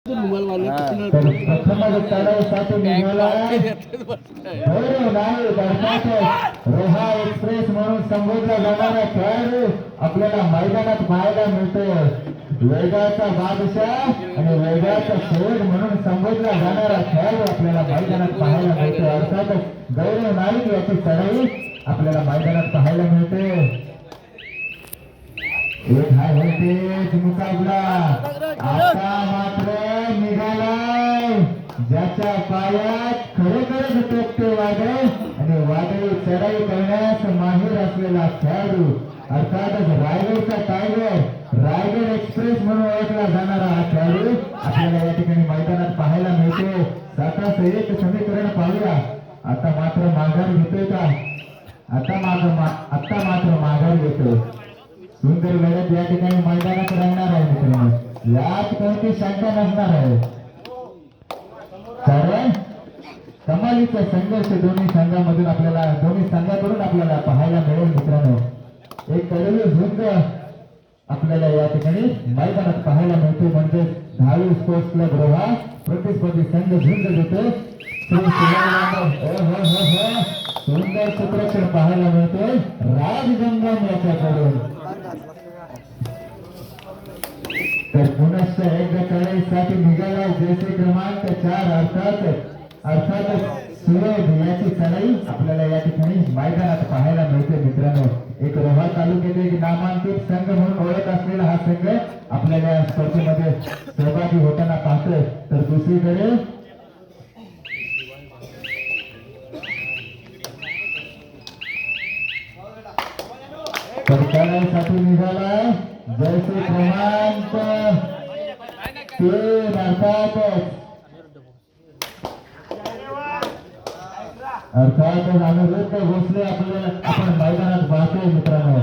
Roha express म्हणून संबोधला जाणारा खेळाडू आपल्याला मैदानात पाहायला मिळतो वेगाचा बादशाह आणि वेगाचा शेवट म्हणून संबोधला जाणारा खेळाडू आपल्याला मैदानात पाहायला मिळतो अर्थातच गौरव नाईक याची चढाई आपल्याला मैदानात पाहायला मिळते. एक हाय होते मुकाबला आता मात्र निघालाय ज्याच्या पायात खरोखरच टोकते वादळ आणि वादळी चढाई करण्यास माहीर असलेला खेळाडू अर्थातच रायगडचा टायगर रायगड एक्सप्रेस म्हणून ओळखला जाणारा हा खेळाडू आपल्याला या ठिकाणी मैदानात पाहायला मिळतो सातास एक समीकरण पाहूया आता मात्र माघार घेतोय का? आता माग आता मात्र माघार घेतो सुंदर लढत या ठिकाणी मैदानात राहणार आहे मित्रांनो. यात कोणती शंका नसणार आहे. कारण कमालीचा संघर्ष दोन्ही संघामधून आपल्याला दोन्ही संघाकडून आपल्याला पाहायला मिळेल मित्रांनो. एक कडवी झुंज आपल्याला या ठिकाणी मैदानात पाहायला मिळते. म्हणजे दहावी स्पोर्ट्स क्लब रोहा प्रतिस्पर्धी संघ झुंज देतो. हो, हो हो हो सुंदर चित्रक्षण पाहायला मिळतोय. राजगंगा याच्याकडून. तर पुनश्च एकदा चढाईसाठी निघाला जैसे क्रमांक चार अर्थात अर्थात सुरेश याची चढाई आपल्याला या ठिकाणी मैदानात पाहायला मिळते. मित्रांनो एक रोहा तालुक्यातील एक नामांकित संघ म्हणून ओळख असलेला हा संघ आपल्याला या स्पर्धेमध्ये सहभागी होताना पाहतोय. तर दुसरीकडे तर निघाला. जैसे क्रमांक तीन अर्थातच अर्थातच अनिरुद्ध भोसले आपल्याला आपण मैदानात पाहतोय मित्रांनो.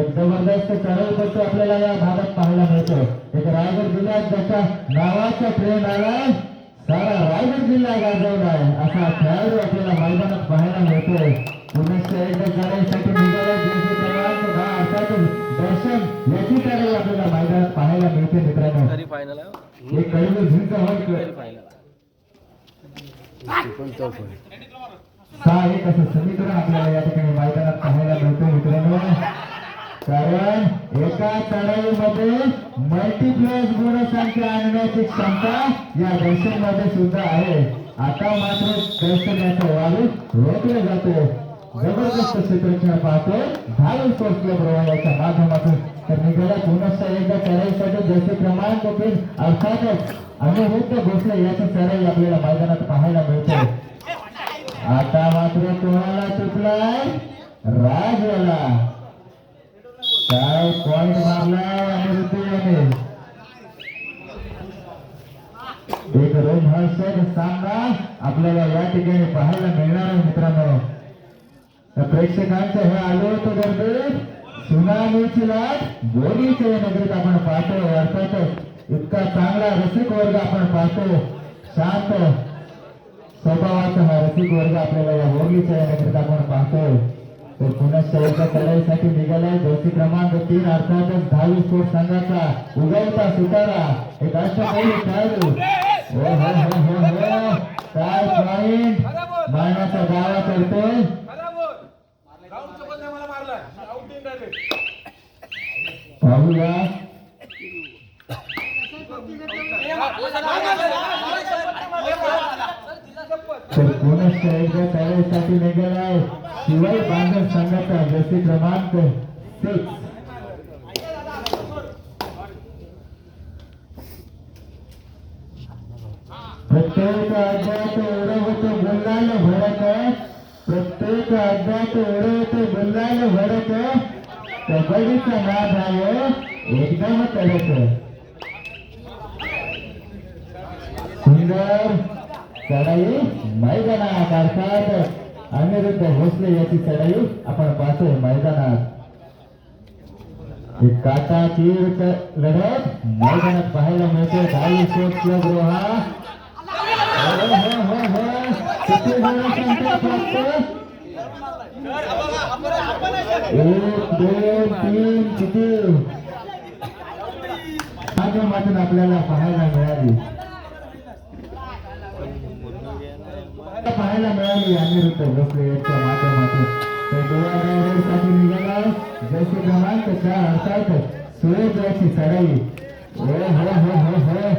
एक जबरदस्त चढवपट्टू आपल्याला या भागात पाहायला मिळतो. एक रायगड जिल्ह्यात ज्याच्या नावाचा ट्रेन आलाय सारा रायगड जिल्हा गाजवला आहे. असा खेळाडू आपल्याला मैदानात पाहायला मिळतोय. दर्शन पाहायला मिळते मित्रांनो सहा एक असं समीकरण आपल्याला या ठिकाणी मैदानात पाहायला मित्रांनो कारण एका चढाईमध्ये मल्टीप्लेस गुणसंख्या आणण्याची क्षमता या दर्शनमध्ये सुद्धा आहे आता मात्र दर्शन याचा वाढ रोखलं जातो जबरदस्त क्षेत्रक्षण पाहतो धावून स्पोर्ट्स प्रवाहाच्या माध्यमातून. तर निघाला पुनश्च एकदा चढाईसाठी. जसे क्रमांक तीन अर्थातच अनुभूत भोसले याची चढाई आपल्याला मैदानात पाहायला मिळते आता मात्र कोणाला चुकलाय? राजवाला. काय पॉइंट मारलाय अनिरुद्ध याने एक रोमहर्षक सामना आपल्याला या ठिकाणी पाहायला मिळणार आहे मित्रांनो. तर प्रेक्षकांचं हे आलो होतं गर्दी सुनामीची लाट बोलीचे या नगरीत आपण पाहतो अर्थातच इतका चांगला रसिक वर्ग आपण पाहतो. शांत स्वभावाचा हा रसिक वर्ग आपल्याला या होगीच्या या नगरीत आपण पाहतो. तर पुन्हा शेवटच्या चढाईसाठी निघालाय दोषी क्रमांक तीन अर्थातच दहावी स्फोट संघाचा उगवता सुतारा. एक अष्टपैलू खेळाडू. हो हो हो हो हो. काय पॉइंट मारण्याचा दावा करतोय. पाहूया. तर पुनश्च एकदा चढाईसाठी निघालाय शिवाय बांधव संघाचा जसे क्रमांक सिक्स प्रत्येक एवढं उडवतो गुल्लाल भरत. प्रत्येक अज्ञात एवढं उडवतो गुल्लाल भरत. कबड्डीचा नाद आहे एकदम कडक सुंदर चढाई मैदानात अर्थात अनिरुद्ध भोसले याची चढाई आपण पाहतोय मैदानात एक काटा तीर्थ लढत मैदानात पाहायला मिळते दहावी स्पोर्ट्स क्लब रोहा हो, हो, हो, प्राप्त? एक दोन तीन किती माध्यमातून आपल्याला पाहायला मिळाली पाहायला मिळाली अनिरुद्ध भोसले यांच्या माध्यमातून निघाला जसे क्रमांक चार अर्थात सूर्योदयाची चढाई हो हो हो हो हो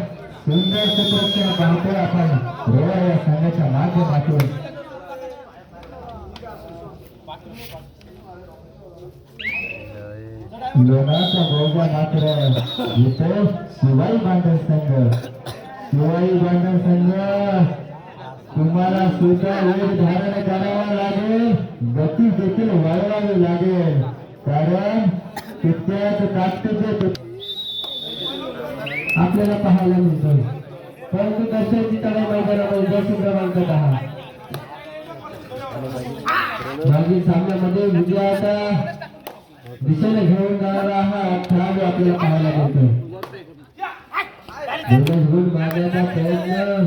सुंदर सुप्रक्षण पाहतोय आपण रोया या संघाच्या माध्यमातून. लोणाचा बोजा मात्र येतो. शिवाई बांधव संघ. शिवाई बांधव संघ. तुम्हाला सुद्धा वेग धारण करावा लागेल. गती देखील वाढवावी लागेल. कारण तितक्याच ताकदीचे आपल्याला पाहायला मिळतो परंतु दर्शनची तळे मैदानामध्ये दर्शन क्रमांक दहा. मागील सामन्यामध्ये विजयाचा दिशेने घेऊन जाणारा हा खेळाडू आपल्याला पाहायला मिळतो बोनस गुण मारण्याचा प्रयत्न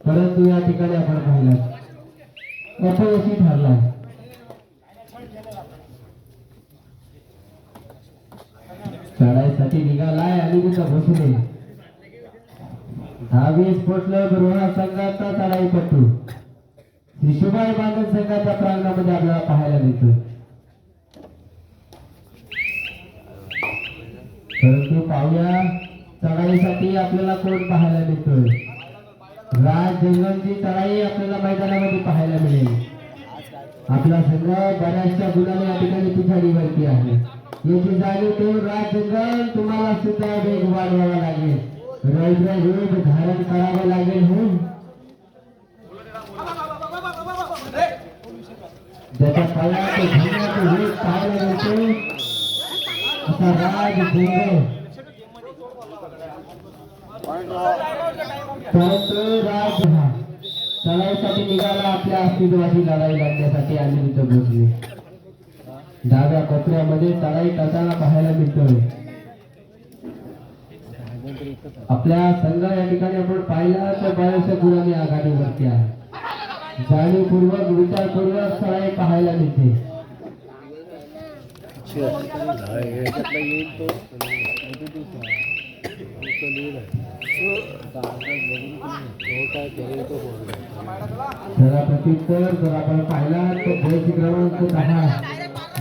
परंतु या ठिकाणी आपण पाहिला. अपयशी ठरला. चढाईसाठी निघालाय आणि तिथं भोसले. दहावी स्पोर्ट्स क्लब रोहा संघाचा चढाई पट्टू शिशुबाई बांधव संघाच्या प्रांगणामध्ये आपल्याला पाहायला मिळतो. परंतु पाहुया चढाईसाठी आपल्याला कोण पाहायला मिळतोय राज जंगलची चढाई आपल्याला मैदानामध्ये पाहायला मिळेल. आपला संघ बऱ्याचशा गुणाने या ठिकाणी पिछाडीवरती आहे. याची जाणीव ठेवून राज जंगल तुम्हाला सुद्धा वेग वाढवावा लागेल. रौद्र वेग धारण करावं लागेल हो त्याच्या पायाचे धन्याचे वेग पाहायला मिळते असा राज जंगल परंतु राज हा चढाईसाठी निघाला आपल्या अस्तित्वाची लढाई लढण्यासाठी आणि तिथं पोहोचले. डाव्या कचऱ्यामध्ये चढाई करताना पाहायला मिळतोय. आपल्या संघ या ठिकाणी आपण पाहिला तर बऱ्याचशा गुणांनी आघाडीवरती आहे. जाणीवपूर्वक विचारपूर्वक चढाई पाहायला मिळते. जरा प्रत्युत्तर जर आपण पाहिला तर जयची क्रमांक दहा.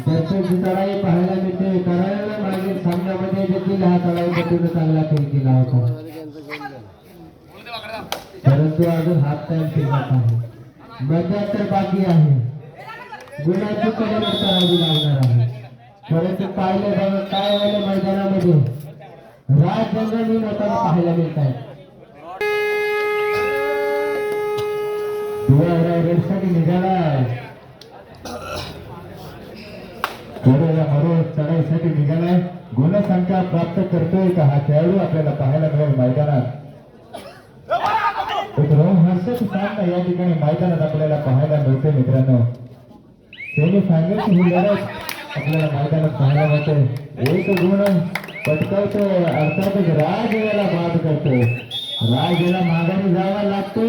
दर्शनची चढाई पाहायला मिळते. कारण मागील सामन्यामध्ये देखील हा चढाई चांगला खेळ केला होता. परंतु अजून हात टाइम शिल्लक आहे तर बाकी आहे. गुणाची कदर करावी लागणार आहे. परंतु पाहिलं बघा काय व्हायला मैदानामध्ये? राज जंगली पाहायला मिळत आहे. रेडसाठी निघालाय कोरेला मरो चढाईसाठी निघालाय गुणसंख्या प्राप्त करतोय का? हा खेळाडू आपल्याला पाहायला मिळेल मैदानात. विशेष सामना या ठिकाणी मैदानात आपल्याला पाहायला मिळते मित्रांनो. सेमी ही लढत आपल्याला मैदानात पाहायला मिळते. एक गुण पटकावतो अर्थातच राज याला बाद करतो. राज याला माघारी जावा लागतो.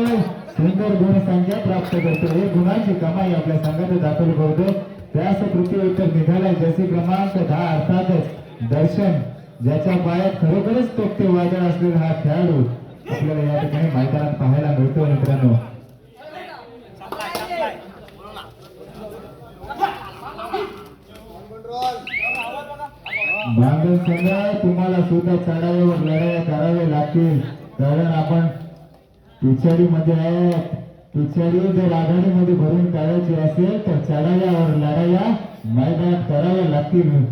सुंदर गुण संख्या प्राप्त करतो. एक गुणांची कमाई आपल्या संघात दाखल करतो त्यास तृतीय उत्तर निघाला जसे क्रमांक दहा अर्थातच दर्शन ज्याच्या पायात खरोखरच तोक्ते वादळ असलेला हा खेळाडू. आपल्याला या ठिकाणी मैदानात पाहायला मिळतो मित्रांनो. बांधव संघ तुम्हाला सुद्धा चढाईवर लढाया करावे लागतील कारण आपण पिछाडीमध्ये आहे पिछाडी जर आघाडीमध्ये भरून काढायची असेल तर चढायावर लढाया मैदानात कराव्या लागतील.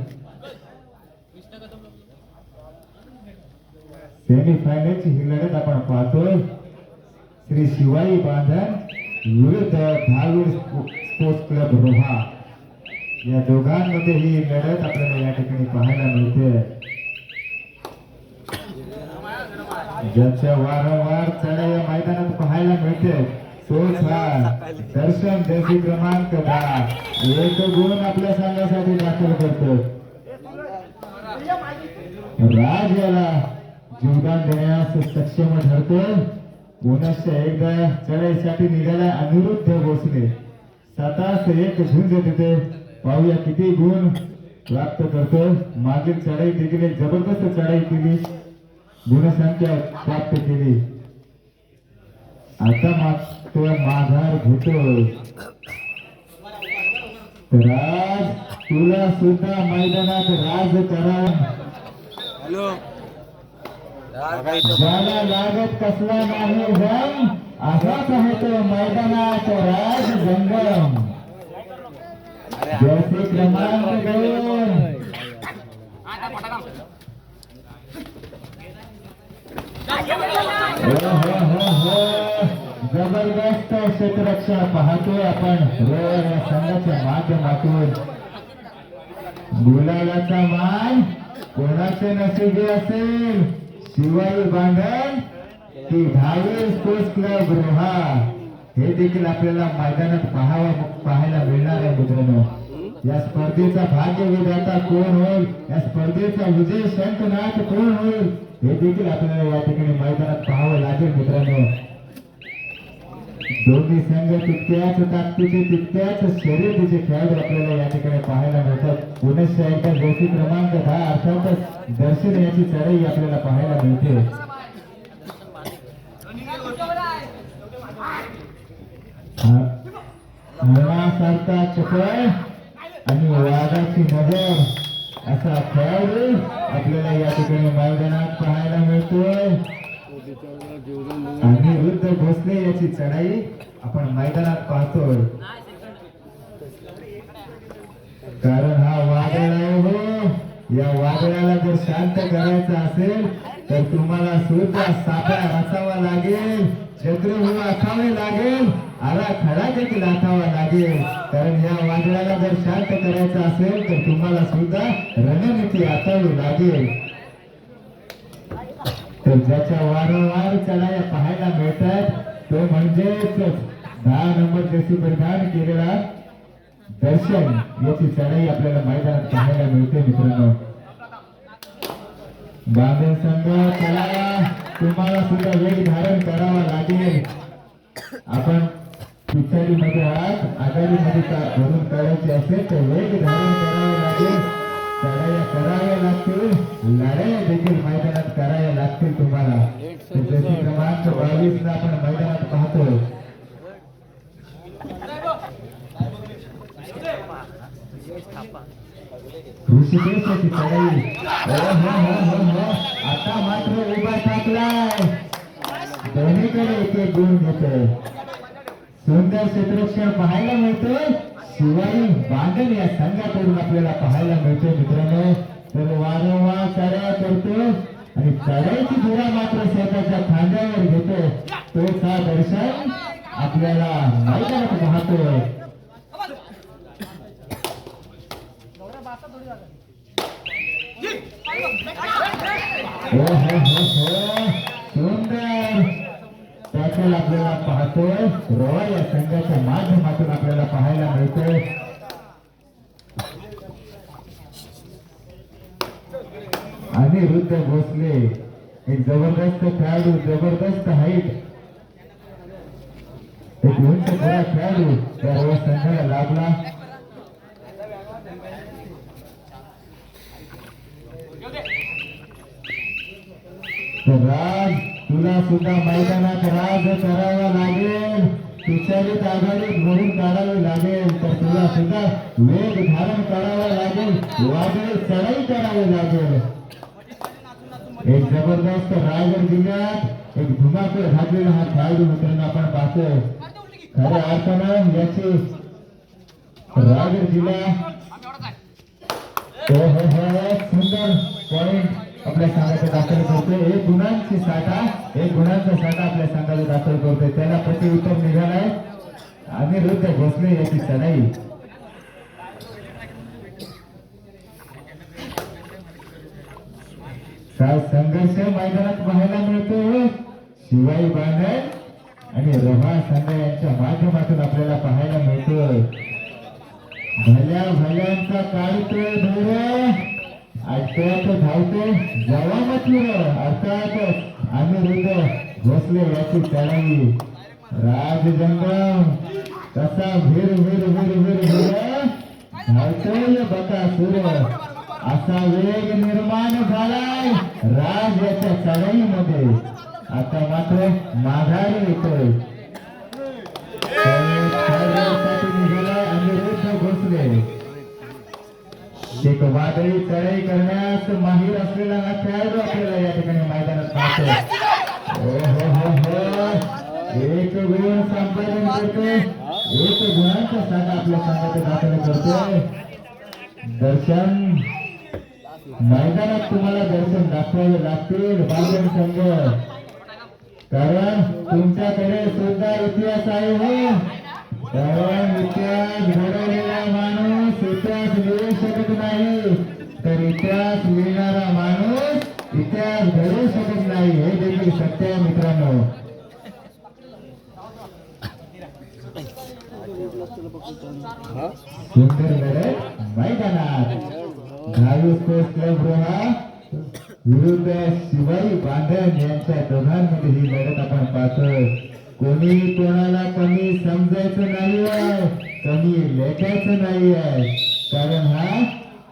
सेमीफायनलची ही लढत आपण पाहतोय. श्री शिवाई बांधन विरुद्ध धावीर स्पोर्ट्स क्लब रोहा. या दोघांमध्ये ही लढत आपल्याला या ठिकाणी पाहायला मिळते. ज्याच्या वारंवार चढाई या मैदानात पाहायला मिळते. तोच हा दर्शन देशी क्रमांक दहा. एक गुण आपल्या संघासाठी दाखल करतो राज याला जीवदान देण्यास सक्षम ठरतो पुनश्च एकदा चढाईसाठी निघाला अनिरुद्ध भोसले. सातास एक झुंज तिथे. पाहूया किती गुण प्राप्त करतो मागील चढाई देखील एक जबरदस्त चढाई केली. गुणसंख्या प्राप्त केली. आता मात्र माघार घेतोय. राज तुला सुद्धा मैदानात राज करा. हॅलो. ज्याला लागत कसला नाही जम असाच आहे तो मैदानात राज जंगम क्रमांक दोन हो, हो, हो, हो. जबरदस्त क्षेत्ररक्षण पाहतोय आपण रोवर या संघाच्या माध्यमातून. गुलालाचा मान कोणाचे नशिबी असेल? शिवाई बांधण ते दहावी स्पोर्ट्स क्लब रोहा. हे देखील आपल्याला मैदानात पाहावा पाहायला मिळणार आहे मित्रांनो. या स्पर्धेचा भाग्य विधाता कोण होईल? या स्पर्धेचा विजय शंखनाथ कोण होईल? हे देखील आपल्याला या ठिकाणी मैदानात पाहावं लागेल मित्रांनो. दोन्ही संघ तितक्याच ताकदीचे तितक्याच शर्यतीचे खेळाडू आपल्याला या ठिकाणी पाहायला मिळतात. पुनश्च एकदा गोष्टी क्रमांक दहा अर्थातच दर्शन याची चढाई आपल्याला पाहायला मिळते. हरणासारखा चपळ आणि वाघाची नजर असा खेळाडू आपल्याला या ठिकाणी मैदानात पाहायला मिळतोय. आणि वृद्ध भोसले याची चढाई आपण मैदानात पाहतोय. कारण हा वादळ आहे हो. या वादळाला जर शांत करायचं असेल तर तुम्हाला सुद्धा सापळा रचावा लागेल चंद्रभू आखावे लागेल आला खडा देखील आखावा लागेल. कारण या वादळाला जर शांत करायचं असेल तर तुम्हाला सुद्धा रणनीती आखावी लागेल. तर ज्याच्या वारंवार चढाया पाहायला मिळतात तो म्हणजेच दहा नंबर जशी परिधान केलेला दर्शन याची चढाई आपल्याला मैदानात पाहायला मिळते मित्रांनो. बांधण संघ चला तुम्हाला सुद्धा वेग धारण करावा लागेल. आपण पिछाडीमध्ये आहात आघाडी मध्ये भरून करायची असेल तर वेग धारण करावा लागेल. चढाया कराव्या लागतील. लढाया देखील मैदानात कराव्या लागतील तुम्हाला. जसे क्रमांक बावीस ला आपण मैदानात पाहतोय ऋषिकेशाची चढाई हो, हो, हो. आता मात्र उभा टाकलाय दोन्हीकडे एक एक गुण घेतोय. सुंदर क्षेत्ररक्षण पाहायला मिळतोय. शिवाई बांधण या संघाकडून आपल्याला पाहायला मिळतोय मित्रांनो. तर वारंवार चढाया करतो आणि चढाईची धुरा मात्र स्वतःच्या खांद्यावर घेतो. तो का दर्शन आपल्याला मैदानात पाहतोय हो हो हो हो. त्याच्यात आपल्याला पाहतोय. रोहा या संघाच्या माध्यमातून आपल्याला पाहायला मिळतोय. अनिरुद्ध भोसले एक जबरदस्त खेळाडू जबरदस्त हाईट एक उंच खरा खेळाडू त्या रोहा संघाला लाभला. राज तुला सुद्धा मैदानात राज करावा लागेल. पिछाडीत आघाडीत भरून काढावी लागेल. तर तुला सुद्धा वेग धारण करावा लागेल. वादळी चढाई करावी लागेल. एक ज़बरदस्त रायगड जिल्ह्यात एक धुमाकूळ घातलेला हा खेळाडू मित्रांनो आपण पाहतोय. खऱ्या अर्थानं याची रायगड जिल्हा सुंदर पॉइंट आपल्या संघाचा दाखल करतोय. एक गुणांची साठा एक गुणांचा साठा आपल्या संघाला दाखल करतोय. त्याला प्रतिउत्तर निघालाय अनिरुद्ध भोसले याची चढाई संघर्ष मैदानात पाहायला मिळतो. शिवाई बांधण आणि रोहा संघ यांच्या माध्यमातून आपल्याला पाहायला मिळतोय. भल्या भल्यांचा काढतोय ऐकतो धावतो जवानच आता आम्ही हृदय घोसले याची त्यालाही राज जंगम कसा भिर भिर भीर भीर भीर धावतोय बका सूर. असा वेग निर्माण झालाय राज याच्या चढाईमध्ये. आता मात्र माघारी येतोय. अनिरुद्ध भोसले. एक वादळी चढाई करण्यास माहीर असलेला हा खेळाडू आपल्याला या ठिकाणी मैदानात पाहतो हो, हो, हो, एक गुण संपादन करतोय. एक गुणांचा साठा आपल्या संघात दाखल करतोय. दर्शन. मैदानात तुम्हाला दर्शन दाखवावे लागतील बालगण संघ. कारण तुमच्याकडे सुद्धा इतिहास आहे हो. इतिहास घडवलेला माणूस इतिहास लिहू शकत नाही तर इतिहास लिहिणारा माणूस इतिहास घडवू शकत नाही हे देखील सत्य आहे मित्रांनो मैदानात धावी स्पोर्ट्स क्लब रोहा विरुद्ध शिवाई बांधण यांच्या दोघांमध्ये ही लढत आपण पाहतोय कोणी कोणाला कमी समजायचं नाही आहे कमी लेखायचं नाही आहे कारण हा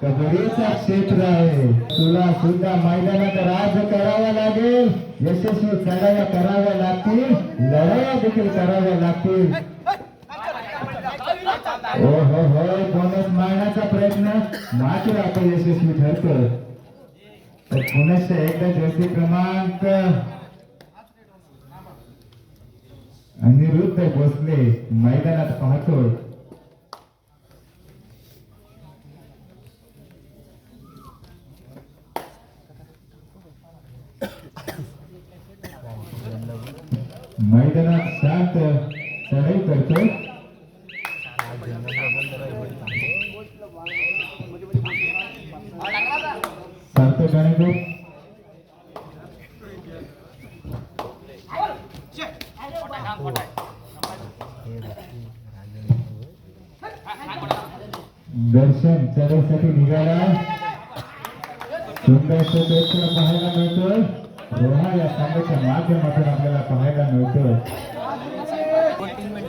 कबड्डीचा क्षेत्र आहे. तुला सुद्धा मैदानात राज करावा लागेल यशस्वी चढाया कराव्या लागतील लढाया देखील कराव्या लागतील. हो हो हो बोनस मारण्याचा प्रयत्न. मात्र आता यशस्वी ठरतो तर पुनश्च एकदा जर्सी क्रमांक अनिरुद्ध भोसले मैदानात पाहतो मैदानात शांत चढाई करतो सांगतो गणेश दर्शन चढाईसाठी निघाला सुंदर क्षेत्र पाहायला मिळतोय. रोहा या सामन्याच्या माध्यमातून आपल्याला पाहायला मिळतोय.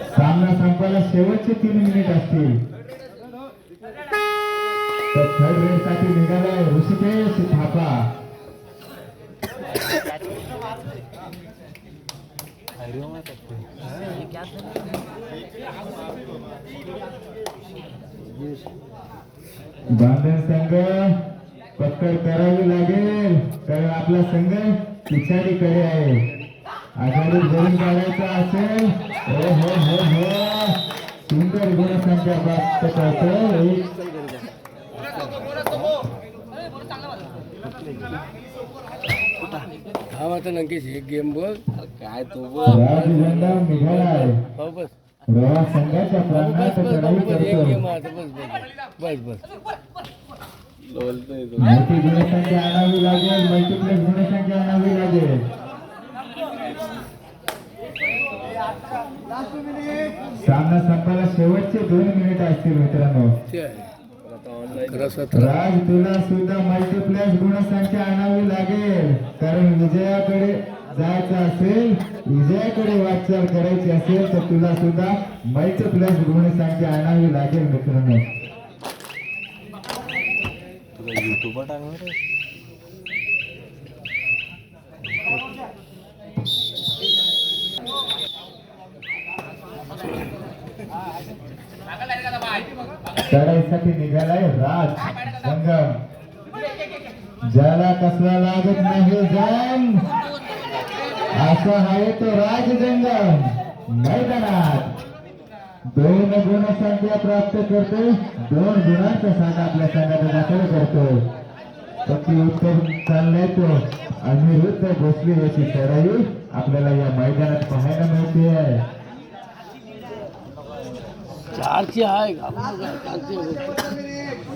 सामना संपायला शेवटचे तीन मिनिट असतील. तर थर्ड रेस साठी निघालाय ऋषिकेश थापा. बांधण संघ. पक्कड करावी लागेल. कारण आपला संघ पिछाडीकडे आहे. आघाडी भरून काढायचा असेल. हो हो हो हो. सुंदर गुणसंख्या प्राप्त करतो हा नक्कीच एक गेम बघ. काय तो बघ. हो बस. संघाच्या बस प्रांगणात बस चढाई बस करतो मोठी गुणसंख्या आणावी लागेल मल्टिप्लेक्स गुणसंख्या आणावी लागेल सामना संपायला शेवटचे दोन मिनिट असतील मित्रांनो राज तुला सुद्धा मल्टिप्लेक्स गुणसंख्या आणावी लागेल कारण विजयाकडे जायचं असेल विजयाकडे वाटचाल करायची असेल तर तुला सुद्धा मल्टिप्लेक्स गुणसंख्या आणावी लागेल मित्रांनो युट्यूबवर टाकणार चढाईसाठी निघालाय राज संगम. ज्याला कसला लागत नाही जाम. असा आहे तो राज जंगम मैदानात. दोन गुण संख्या प्राप्त करतो दोन गुणांचा साठा आपल्या संघाचा दाखल करतो पक्की उत्तर चाललाय तो. अनिरुद्ध भोसले याची चढाई आपल्याला या मैदानात पाहायला मिळते. आहे.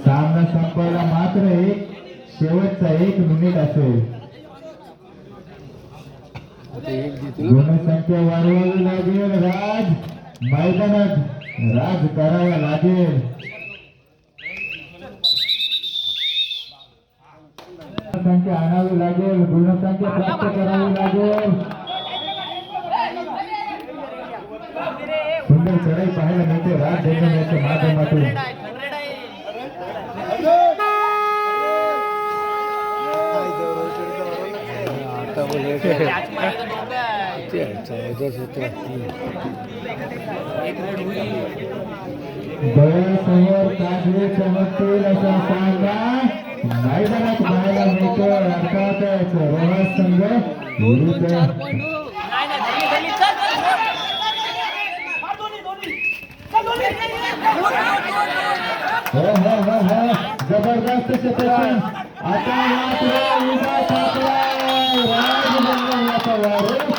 सामना संपायला मात्र एक शेवटचा एक मिनिट असेल. गुणसंख्या वाढवावी लागेल राज. मैदानात राज करावा लागेल. गुणसंख्या आणावी लागेल गुणसंख्या प्राप्त करावी लागेल. सुंदर चढाई पाहायला मिळते राज जंगम याच्या माध्यमातून. तीन डोळ्यासमोर काजवे चमकतील असा सामना मैदानात पाहायला मिळतो अर्थातच रोहस संघ हो हो हो हो जबरदस्त क्षेत्रक्षण आता मात्र उभा टाकला राज बनला